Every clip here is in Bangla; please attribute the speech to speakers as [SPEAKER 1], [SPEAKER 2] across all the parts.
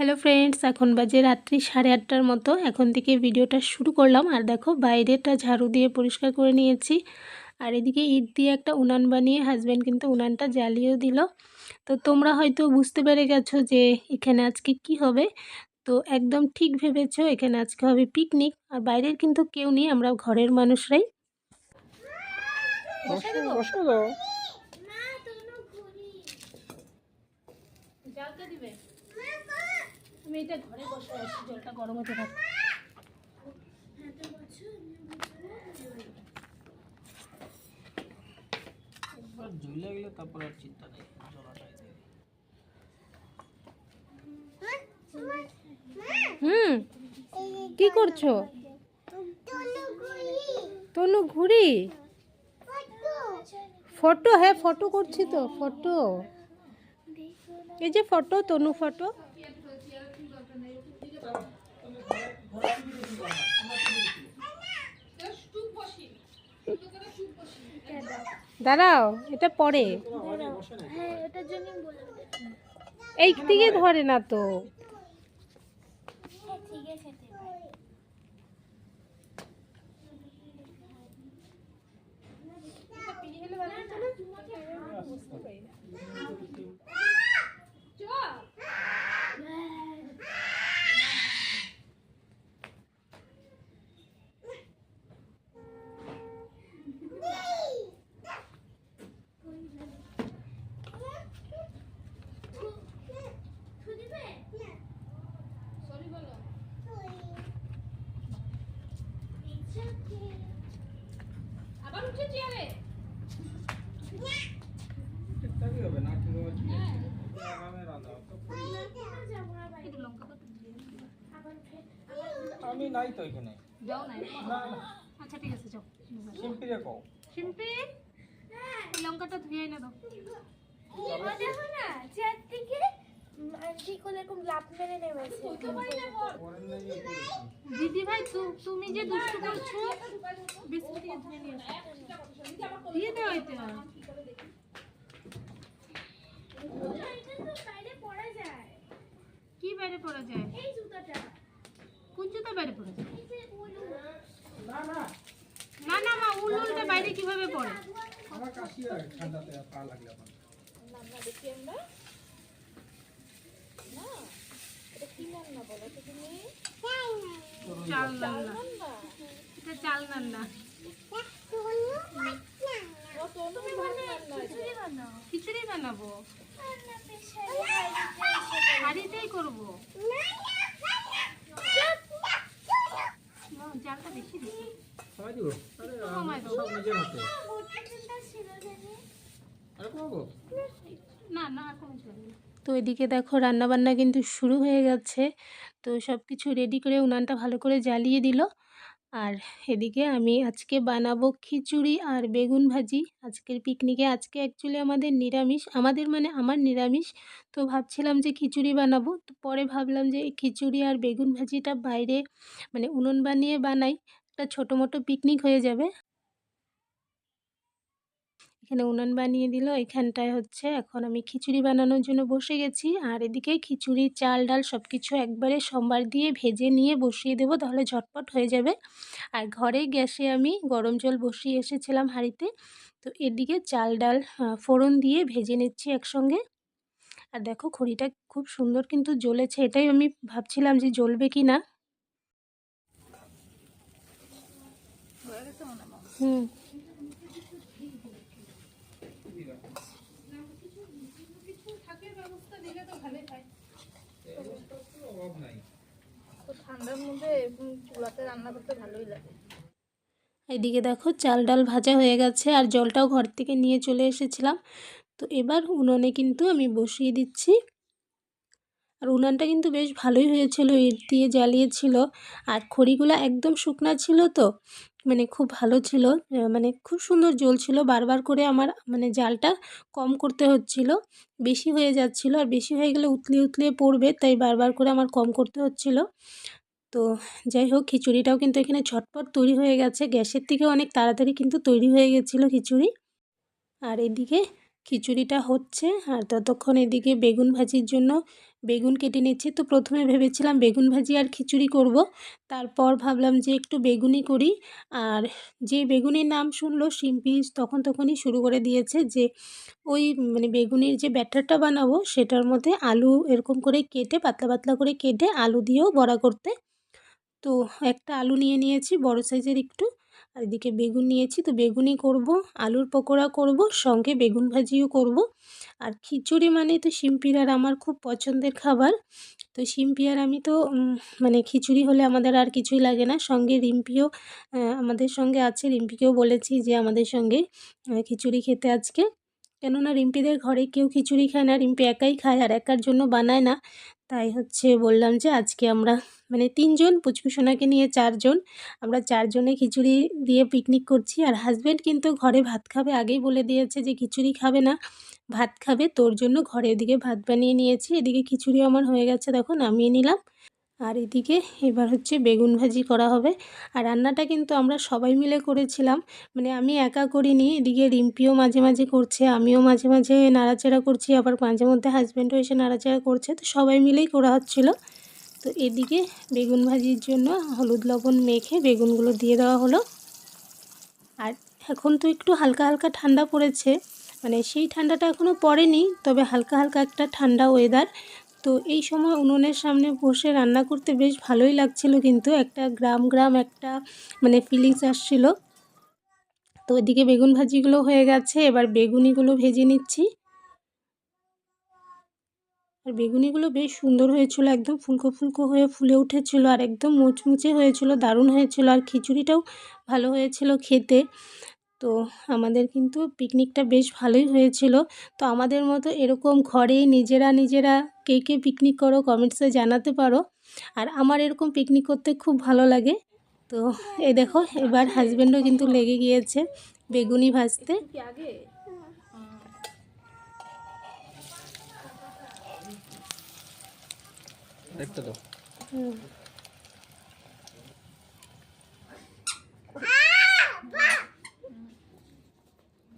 [SPEAKER 1] হ্যালো ফ্রেন্ডস এখন বাজে রাত্রি সাড়ে আটটার মতো। এখন থেকে ভিডিওটা শুরু করলাম। আর দেখো বাইরেটা ঝাড়ু দিয়ে পরিষ্কার করে নিয়েছি। আর এদিকে ইট দিয়ে একটা উনান বানিয়ে হাজব্যান্ড কিন্তু উনানটা জ্বালিয়েও দিল। তো তোমরা হয়তো বুঝতে পেরে গেছো যে এখানে আজকে কি হবে। তো একদম ঠিক ভেবেছো এখানে আজকে হবে পিকনিক আর বাইরের কিন্তু কেউ নেই, আমরা ঘরের মানুষরাই
[SPEAKER 2] বসো তো
[SPEAKER 1] জলটা দিবে আমি এটা ঘরে বসে আছি জলটা গরম হতে থাক।
[SPEAKER 2] একবার ঝুলে গেলে তারপর আর চিন্তা নেই জলাটাই
[SPEAKER 1] হুম কি করছ? তনু ঘুরি ফটো হ্যাঁ ফটো করছি তো ফটো। এই যে ফটো তনু ফটো। দাঁড়াও এটা পরে। এই দিকে ধরে না তো
[SPEAKER 2] ঠিকঠাকই হবে না ঠিক হবে ঠিক আছে আরামে রান্না তো আমি নাই তো এখানে।
[SPEAKER 1] যাও না
[SPEAKER 2] না না
[SPEAKER 1] আচ্ছা ঠিক আছে যাও।
[SPEAKER 2] সিম্পিরে কও
[SPEAKER 1] শিল্পী লঙ্কাটা ধুয়ে এনে দাও।
[SPEAKER 2] ওরেন নাকি করেছি
[SPEAKER 1] দিদি ভাই তুমি যে দুষ্টু করছ বিস্কুট দিয়ে দাও এটা। কি বাইরে পড়া যায়? কোন জুতা বাইরে পড়া
[SPEAKER 2] না না
[SPEAKER 1] না না মা উল উলটা বাইরে কীভাবে পড়ে?
[SPEAKER 2] আমার কাশি হয় ঠান্ডাতে পা লাগলে আমার।
[SPEAKER 1] চাল নান্না এটা চাল নান্না খিচুড়ি বানাবো। হাঁড়িতেই করব। না, চালটা বেশি দিছি
[SPEAKER 2] সবাই দিব। আরে
[SPEAKER 1] কমাই দাও।
[SPEAKER 2] সব নিজের হাতে। আরে কমাবো?
[SPEAKER 1] না না আর চলবে তো এদিকে দেখো রান্না বান্না কিন্তু শুরু হয়ে গেছে। তো সব কিছু রেডি করে উনানটা ভালো করে জ্বালিয়ে দিল। আর এদিকে আমি আজকে বানাবো খিচুড়ি আর বেগুন ভাজি। আজকের পিকনিকে আজকে অ্যাকচুয়ালি আমাদের নিরামিষ, আমাদের মানে আমার নিরামিষ। তো ভাবছিলাম যে খিচুড়ি বানাবো। তো পরে ভাবলাম যে খিচুড়ি আর বেগুন ভাজিটা বাইরে মানে উনুন বানিয়ে বানাই। একটা ছোটো মোটো পিকনিক হয়ে যাবে। এখানে উনান বানিয়ে দিল। এখানটায় হচ্ছে এখন আমি খিচুড়ি বানানোর জন্য বসে গেছি। আর এদিকে খিচুড়ি, চাল, ডাল সব কিছু একবারে সোমবার দিয়ে ভেজে নিয়ে বসিয়ে দেবো, তাহলে ঝটপট হয়ে যাবে। আর ঘরে গ্যাসে আমি গরম জল বসিয়ে এসেছিলাম হাঁড়িতে। তো এদিকে চাল, ডাল ফোড়ন দিয়ে ভেজে নিচ্ছি একসঙ্গে। আর দেখো খড়িটা খুব সুন্দর কিন্তু জ্বলেছে, এটাই আমি ভাবছিলাম যে জ্বলবে কি না। হুম
[SPEAKER 2] অভাব নাই
[SPEAKER 3] রান্না করতে ভালোই লাগে।
[SPEAKER 1] এদিকে দেখো চাল ডাল ভাজা হয়ে গেছে আর জলটাও ঘর থেকে নিয়ে চলে এসেছিলাম। তো এবার উনুনে কিন্তু আমি বসিয়ে দিচ্ছি। আর উনানটা কিন্তু বেশ ভালোই হয়েছিল, ইট দিয়ে জ্বালিয়েছিল। আর খড়িগুলো একদম শুকনা ছিল তো মানে খুব ভালো ছিল। মানে খুব সুন্দর জ্বলছিল বারবার করে আমার মানে জালটা কম করতে হচ্ছিল। বেশি হয়ে যাচ্ছিল। আর বেশি হয়ে গেলে উতলিয়ে উতলিয়ে পড়বে, তাই বারবার করে আমার কম করতে হচ্ছিল। তো যাই হোক, খিচুড়িটাও কিন্তু এখানে ঝটপট তৈরি হয়ে গেছে। গ্যাসের থেকে অনেক তাড়াতাড়ি কিন্তু তৈরি হয়ে গেছিল খিচুড়ি। আর এদিকে খিচুড়িটা হচ্ছে, আর ততক্ষণ এদিকে বেগুন ভাজির জন্য বেগুন কেটে নিচ্ছি। তো প্রথমে ভেবেছিলাম বেগুন ভাজি আর খিচুড়ি করব, তারপর ভাবলাম যে একটু বেগুনি করি। আর যে বেগুনির নাম শুনলো শিম্পি তখন তখনই শুরু করে দিয়েছে যে ওই মানে বেগুনির যে ব্যাটারটা বানাবো, সেটার মধ্যে আলু এরকম করে কেটে, পাতলা পাতলা করে কেটে আলু দিয়েও বড়া করতে। তো একটা আলু নিয়ে নিয়েছি, বড় সাইজের একটু। আর এদিকে বেগুন নিয়েছি, তো বেগুনই করব, আলুর পকোড়া করব, সঙ্গে বেগুন ভাজিও করব। আর খিচুড়ি মানে তো শিম্পির আর আমার খুব পছন্দের খাবার। তো শিম্পি আর আমি তো মানে খিচুড়ি হলে আমাদের আর কিছুই লাগে না। সঙ্গে রিম্পিও আমাদের সঙ্গে আছে। রিম্পিকেও বলেছি যে আমাদের সঙ্গে খিচুড়ি খেতে আজকে। কেননা রিম্পিদের ঘরে কেউ খিচুড়ি খায় না, রিম্পি একাই খায় আর একার জন্য বানায় না। তাই হচ্ছে বললাম যে আজকে আমরা মানে তিনজন পুচকুসোনাকে নিয়ে চারজন। আমরা চারজনে খিচুড়ি দিয়ে পিকনিক করছি আর হাজব্যান্ড কিন্তু ঘরে ভাত খাবে আগেই বলে দিয়েছে যে খিচুড়ি খাবে না, ভাত খাবে। তোর জন্য ঘরে এদিকে ভাত বানিয়ে নিয়েছি। এদিকে খিচুড়ি আমার হয়ে গেছে দেখো, নামিয়ে নিলাম। আর এদিকে এবার হচ্ছে বেগুন ভাজি করা হবে। আর রান্নাটা কিন্তু আমরা সবাই মিলে করেছিলাম। মানে আমি একা করিনি, এদিকে রিম্পিও মাঝে মাঝে করছে, আমিও মাঝে মাঝে নাড়াচাড়া করছি, আবার মাঝে মধ্যে হাজব্যান্ডও এসে নাড়াচাড়া করছে। তো সবাই মিলেই করা হচ্ছিল। তো এদিকে বেগুন ভাজির জন্য হলুদ লবণ মেখে বেগুনগুলো দিয়ে দেওয়া হলো। আর এখন তো একটু হালকা হালকা ঠান্ডা পড়েছে মানে সেই ঠান্ডাটা এখনও পড়েনি, তবে হালকা হালকা একটা ঠান্ডা ওয়েদার তো এই সময় উনুনের সামনে বসে রান্না করতে বেশ ভালোই লাগছিল, কিন্তু একটা গ্রাম গ্রাম একটা মানে ফিলিংস আসছিল। তো এদিকে বেগুন ভাজিগুলো হয়ে গেছে, এবার বেগুনিগুলো ভেজে নিচ্ছি। আর বেগুনিগুলো বেশ সুন্দর হয়েছিল, একদম ফুলকো ফুলকো হয়ে ফুলে উঠেছিল আর একদম মুচমুচে হয়েছিল, দারুণ হয়েছিল আর খিচুড়িটাও ভালো হয়েছিল খেতে। তো আমাদের কিন্তু পিকনিকটা বেশ ভালোই হয়েছিল। তো আমাদের মতো এরকম ঘরেই নিজেরা নিজেরা কে কে পিকনিক করো কমেন্টসে জানাতে পারো। আর আমার এরকম পিকনিক করতে খুব ভালো লাগে। তো এই দেখো, এবার হাজব্যান্ডও কিন্তু লেগে গিয়েছে বেগুনি ভাজতে।
[SPEAKER 2] দেখতে
[SPEAKER 1] দাও।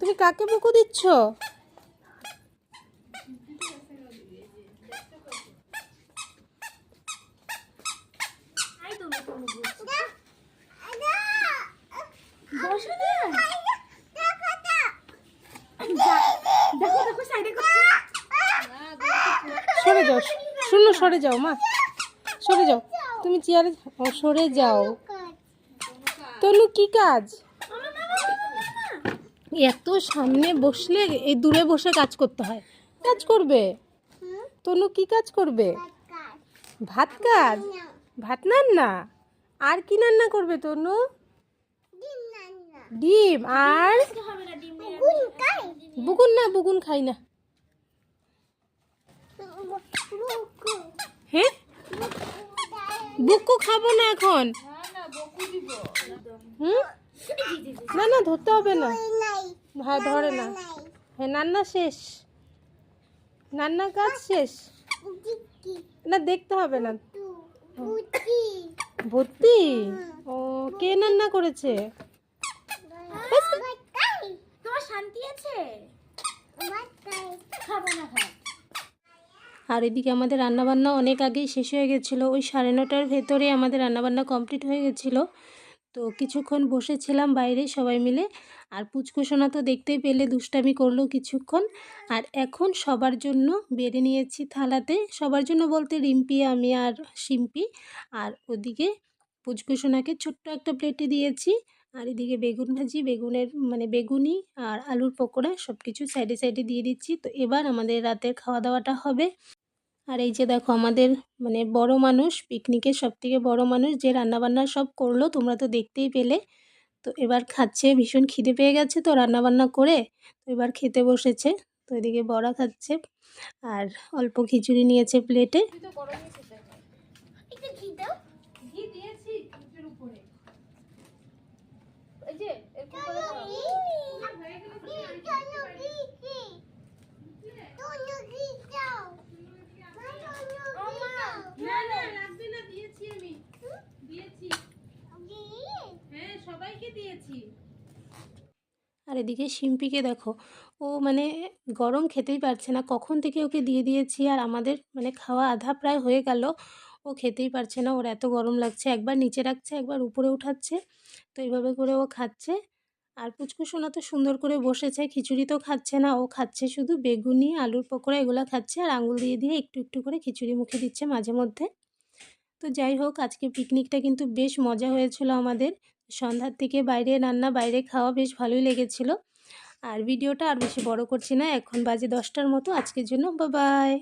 [SPEAKER 1] তুমি কাকে বুকু দিচ্ছ
[SPEAKER 3] বসে না দেখো দেখো সাইডে
[SPEAKER 1] সরে যাও শুনো সরে যাও মা। সরে যাও। তুমি চেয়ারে সরে যাও। তনু কি কাজ? এত সামনে বসলে এই দূরে বসে কাজ করতে হয়। কাজ করবে? তনু কি কাজ করবে? ভাত কাজ? ভাত না আর কি রান্না করবে তনু? ডিম আর? বুকুন না বুকুন খাই না। হ্যাঁ বুকু খাব না এখন? হুম? না না, ধরতে হবে না। ভাই, ধরে না। হ্যাঁ রান্না শেষ। রান্নার কাজ শেষ। না, দেখতে হবে না। ভর্তি? ও, কে রান্না করেছে?
[SPEAKER 3] তোমার শান্তি আছে? খাব না ভাত
[SPEAKER 1] আর এদিকে আমাদের রান্নাবান্না অনেক আগেই শেষ হয়ে গেছিল। ওই সাড়ে নটার ভেতরে আমাদের রান্নাবান্না কমপ্লিট হয়ে গেছিল। তো কিছুক্ষণ বসেছিলাম বাইরে সবাই মিলে। আর পুচকুসোনা তো দেখতেই পেলে দুষ্টামি করল কিছুক্ষণ। আর এখন সবার জন্য বেড়ে নিয়েছি থালাতে। সবার জন্য বলতে রিম্পি, আমি আর শিম্পি। আর ওদিকে পুচকুসোনাকে ছোট্ট একটা প্লেটে দিয়েছি। আর এদিকে বেগুন ভাজি, বেগুনের মানে বেগুনি আর আলুর পকোড়া সব কিছু সাইডে সাইডে দিয়ে দিচ্ছি। তো এবার আমাদের রাতের খাওয়া দাওয়াটা হবে। আর এই যে দেখো আমাদের মানে বড় মানুষ পিকনিকের সব থেকে বড় মানুষ যে রান্নাবান্না সব করল তোমরা তো দেখতেই পেলে। তো এবার খাচ্ছে ভীষণ খিদে পেয়ে গেছে তো রান্নাবান্না করে তো এবার খেতে বসেছে। তো এদিকে বড়া খাচ্ছে আর অল্প খিচুড়ি নিয়েছে প্লেটে।
[SPEAKER 3] একটু ঘি দাও। ঘি দিয়েছি উপরে। এই যে এরকম করে দাও।
[SPEAKER 1] হ্যাঁ আর এদিকে শিম্পিকে দেখো, ও মানে গরম খেতেই পারছে না। কখন থেকে ওকে দিয়ে দিয়েছি আর আমাদের মানে খাওয়া আধা প্রায় হয়ে গেল। ও খেতেই পারছে না, ওর এত গরম লাগছে। একবার নিচে রাখছে, একবার উপরে উঠাচ্ছে। তো এইভাবে করে ও খাচ্ছে। আর পুচকু সোনা তো সুন্দর করে বসেছে, খিচুড়ি তো খাচ্ছে না, ও খাচ্ছে শুধু বেগুনি, আলুর পকোড়া এগুলো খাচ্ছে আর আঙুল দিয়ে দিয়ে একটু একটু করে খিচুড়ি মুখে দিচ্ছে মাঝে মধ্যে। তো যাই হোক, আজকে পিকনিকটা কিন্তু বেশ মজা হয়েছিল আমাদের। সন্ধ্যার থেকে বাইরে রান্না, বাইরে খাওয়া বেশ ভালোই লেগেছিল। আর ভিডিওটা আর বেশি বড় করছি না, এখন বাজে দশটার মতো। আজকের জন্য বা বাই